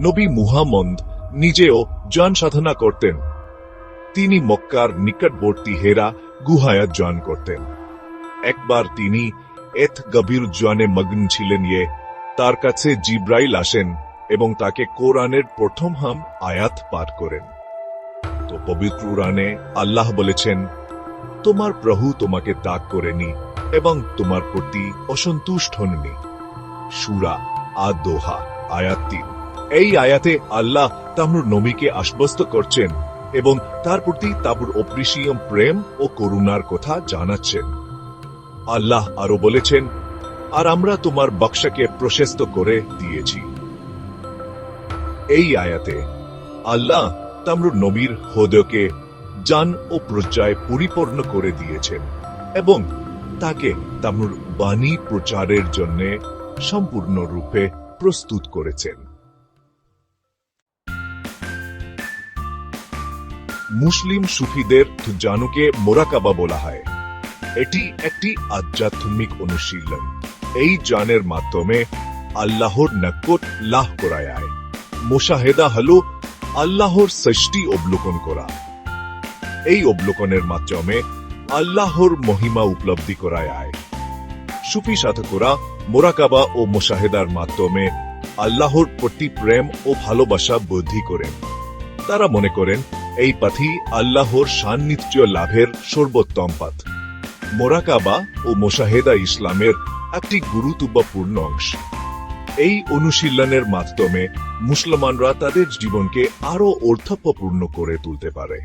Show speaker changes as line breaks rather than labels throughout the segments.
নবী মুহাম্মদ নিজেও জন সাধনা করতেন। তিনি মক্কার নিকটবর্তী হেরা গুহায় জন করতেন। একবার তিনি এথ গভীর জনে মগ্ন ছিলেন ইয়ে তার কাছে জিব্রাইল আসেন এবং তাকে কোরআনের প্রথম হাম আয়াত পাঠ করেন। তো পবিত্র কোরআনে আল্লাহ বলেছেন, তোমার প্রভু তোমাকে ত্যাগ করেনি এবং তোমার প্রতি অসন্তুষ্ট হননি সুরা আদ দোহা আয়াত তিন। এই আয়াতে আল্লাহ তামর নবীকে আশ্বস্ত করছেন এবং তার প্রতি তাবুর অপরিসীম প্রেম ও করুণার কথা জানাচ্ছেন। আল্লাহ আরও বলেছেন, আর আমরা তোমার বক্সাকে প্রশস্ত করে দিয়েছি। এই আয়াতে আল্লাহ তামরুর নবীর হৃদয়কে জান ও প্রচায় পরিপূর্ণ করে দিয়েছেন এবং তাকে তামরুর বাণী প্রচারের জন্য সম্পূর্ণরূপে প্রস্তুত করেছেন। মুসলিম সুফিদের জানুকে মোরাকাবা বলা হয়। এটি একটি আধ্যাত্মিক অনুশীলন। এই জানের মাধ্যমে আল্লাহর নকট লাভ করা যায় মোশাহেদা হল আল্লাহর সৃষ্টি অবলোকন করা। এই অবলোকনের মাধ্যমে আল্লাহর মহিমা উপলব্ধি করা যায় সুফি সাধকরা মোরাকাবা ও মোশাহেদার মাধ্যমে আল্লাহর প্রতি প্রেম ও ভালোবাসা বৃদ্ধি করেন। তারা মনে করেন এই পথই আল্লাহর সান্নিধ্য লাভের সর্বোত্তম পথ মোরাকাবা ও মোশাহেদা ইসলামের একটি গুরুত্বপূর্ণ অংশ। এই অনুশীলনের মাধ্যমে মুসলমানরা তাদের জীবনকে আরও অর্থপূর্ণ করে তুলতে পারে।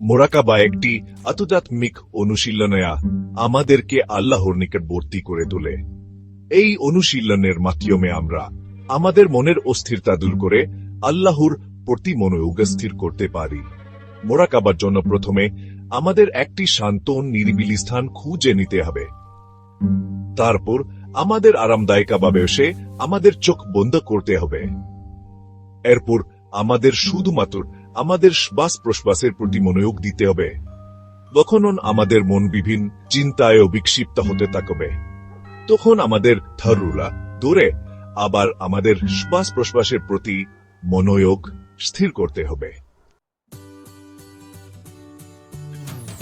মোরাকাবা একটি আতুদাত্মিক অনুশীলনয়া আমাদেরকে আল্লাহর নিকটবর্তী করে তোলে। এই অনুশীলনের মাধ্যমে আমরা আমাদের মনের অস্থিরতা দূর করে আল্লাহর প্রতি মনোযোগ স্থির করতে পারি। মোরাকাবার জন্য প্রথমে আমাদের একটি শান্ত, নিরিবিলি স্থান খুঁজে নিতে হবে। তারপর আমাদের আরামদায়িকাভাবে এসে আমাদের চোখ বন্ধ করতে হবে। এরপর আমাদের শুধুমাত্র আমাদের শ্বাস প্রশ্বাসের প্রতি মনোযোগ দিতে হবে। তখন আমাদের মন বিভিন্ন চিন্তায় বিক্ষিপ্ত হতে থাকবে। তখন আমাদের থারুলা দূরে আবার আমাদের শ্বাস প্রশ্বাসের প্রতি মনোযোগ স্থির করতে হবে।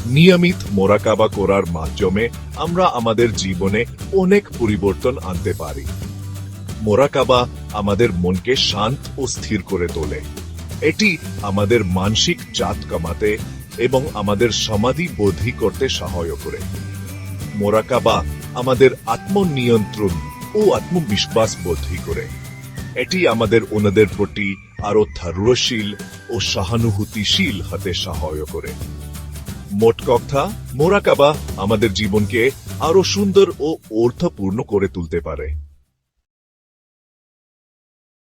নিয়মিত মোরাকাবা করার মাধ্যমে আমরা আমাদের জীবনে অনেক পরিবর্তন আনতে পারি। মোরাকাবা আমাদের মনকে শান্ত ও স্থির করে তোলে। এটি আমাদের মানসিক জাত কমাতে এবং আমাদের সমাধি বোধি করতে সহায় করে। মোরাকাবা আমাদের আত্মনিয়ন্ত্রণ ও আত্মবিশ্বাস বোধি করে। এটি আমাদের ওনাদের প্রতি আরও ধারশীল ও সহানুভূতিশীল হতে সহায় করে। মোট কথা, মোরাকাবা আমাদের জীবনকে আরও সুন্দর ও অর্থপূর্ণ করে তুলতে পারে।